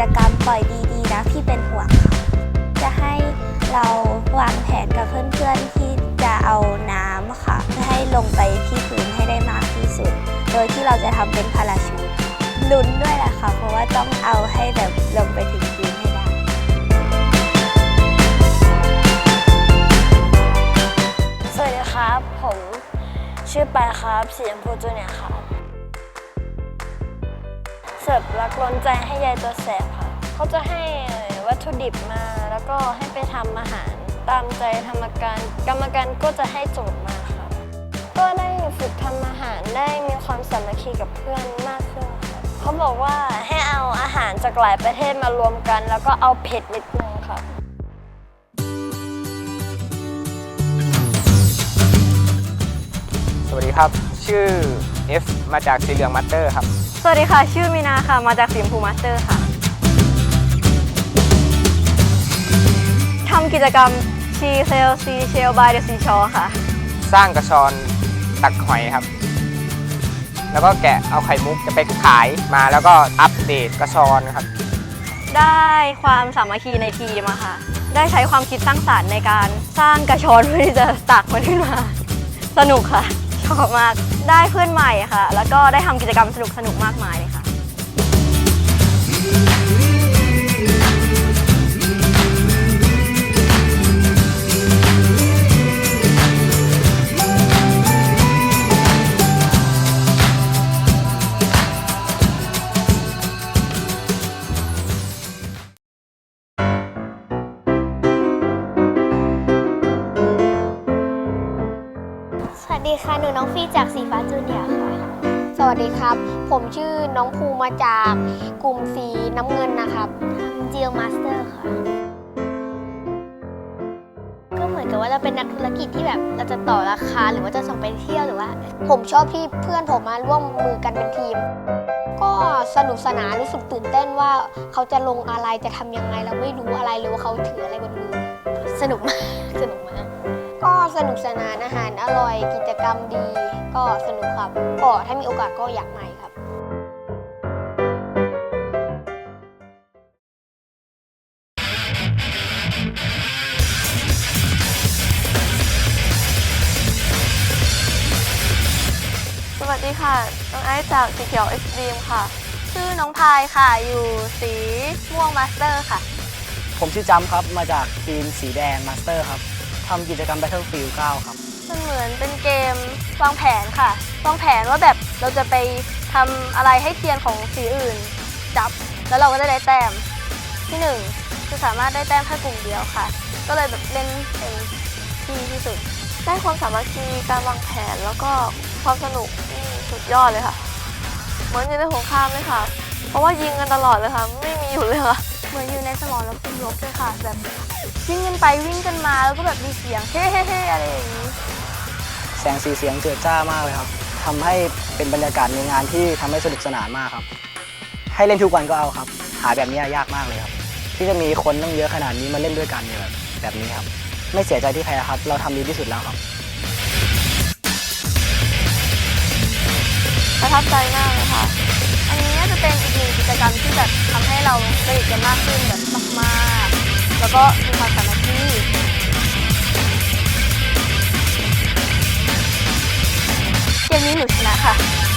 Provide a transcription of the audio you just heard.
จะการปล่อยดีๆนะพี่เป็นห่วงค่ะจะให้เราวางแผนกับเพื่อนๆที่จะเอาน้ำค่ะให้ลงไปที่พื้นให้ได้มากที่สุด โดยที่เราจะทำเป็นพาราชูทลุ้นด้วยแหละค่ะ เพราะว่าต้องเอาให้แบบลงไปถึงพื้นให้ได้สวัสดีครับ ผมชื่อปายครับสีชมพูจูเนียครับ เสิร์ฟรักล้นใจให้ยายตัวแสบครับเขาจะให้วัตถุดิบมาแล้วก็ให้ไปทำอาหาร ตามใจธรรมการกรรมการก็จะให้โจทย์มาครับก็ได้ฝึกทำอาหารได้มีความสามัคคีกับเพื่อนมากขึ้นครับเขาบอกว่าให้เอาอาหารจากหลายประเทศมารวมกัน แล้วก็เอาเผ็ดนิดนึงครับสวัสดีครับ ชื่อ F มาจากสีเหลืองมัตเตอร์ครับ สวัสดีค่ะ ชื่อมีนาค่ะ มาจากสีชมพูมาสเตอร์ค่ะทำกิจกรรมชีเซลซีเชลบายเดอะซีชอค่ะ สร้างกระชอนตักหอยครับ แล้วก็แกะเอาไข่มุกจะไปขายมาแล้วก็อัปเดตกระชอนครับ ได้ความสามัคคีในทีมอะค่ะ ได้ใช้ความคิดสร้างสรรค์ในการสร้างกระชอนเพื่อที่จะตักมันขึ้นมา สนุกค่ะ ชอบมาก ได้เพื่อนใหม่ค่ะ แล้วก็ได้ทำกิจกรรมสนุกสนุกๆมากมายเลยค่ะ ค่ะ หนูน้องฟีจากสีฟ้าจูเนียร์ค่ะ สวัสดีครับ ผมชื่อน้องภูมาจากกลุ่มสีน้ำเงินนะครับทำจีโอมาสเตอร์ค่ะ ก็เหมือนกับว่าเราเป็นนักธุรกิจที่แบบเราจะต่อราคาหรือว่าจะส่งไปเที่ยวหรือว่า ผมชอบที่เพื่อนผมมาร่วมมือกันเป็นทีม ก็สนุกสนานรู้สึกตื่นเต้นว่าเขาจะลงอะไรจะทำยังไงเราไม่รู้อะไรเลยว่าเขาถืออะไรบนมือ สนุกมากสนุกมาก ก็สนุกสนานอาหารอร่อยกิจกรรมดี ก็สนุกครับก็ถ้ามีโอกาสก็อยากมาอีกครับสวัสดีค่ะ น้องไอซ์จากสีเขียวเอ็กซ์ตรีมค่ะ ชื่อน้องพายค่ะ อยู่สีม่วงมาสเตอร์ค่ะ ผมชื่อจำครับ มาจากทีมสีแดงมาสเตอร์ครับ ทำกิจกรรม Battlefield 9 ครับ มันเหมือนเป็นเกมวางแผนค่ะ วางแผนว่าแบบเราจะไปทำอะไรให้เทียนของสีอื่น จับ แล้วเราก็จะได้แต้มที่หนึ่งคือสามารถได้แต้มแค่กลุ่มเดียวค่ะ ก็เลยแบบเล่นเต็มที่ที่สุด ได้ความสามัคคีการวางแผนแล้วก็ความสนุกนี่สุดยอดเลยค่ะ เหมือนอยู่ในสงครามเลยค่ะ เพราะว่ายิงกันตลอดเลยค่ะ ไม่มีอยู่เลยค่ะ เหมือนอยู่ในสมรภูมิรบเลยค่ะ แบบ วิ่งกันไปวิ่งกันมาแล้วก็แบบมีเสียงเฮ้เฮ้เฮ้อะไรอย่างนี้ แสงสีเสียงเจิดจ้ามากเลยครับทำให้เป็นบรรยากาศในงานที่ทำให้สนุกสนานมากครับ ให้เล่นทุกวันก็เอาครับ หาแบบนี้ยากมากเลยครับ ที่จะมีคนตั้งเยอะขนาดนี้มาเล่นด้วยกันเนี่ยแบบแบบนี้ครับ ไม่เสียใจที่แพ้ครับ เราทำดีที่สุดแล้วครับ ประทับใจมากเลยค่ะ อันนี้น่าจะเป็นอีกหนึ่งกิจกรรมที่แบบทำให้เราสนิทกันมากขึ้นแบบมากๆ แล้วก็มีความสามัคคีเกมนี้หนูชนะค่ะ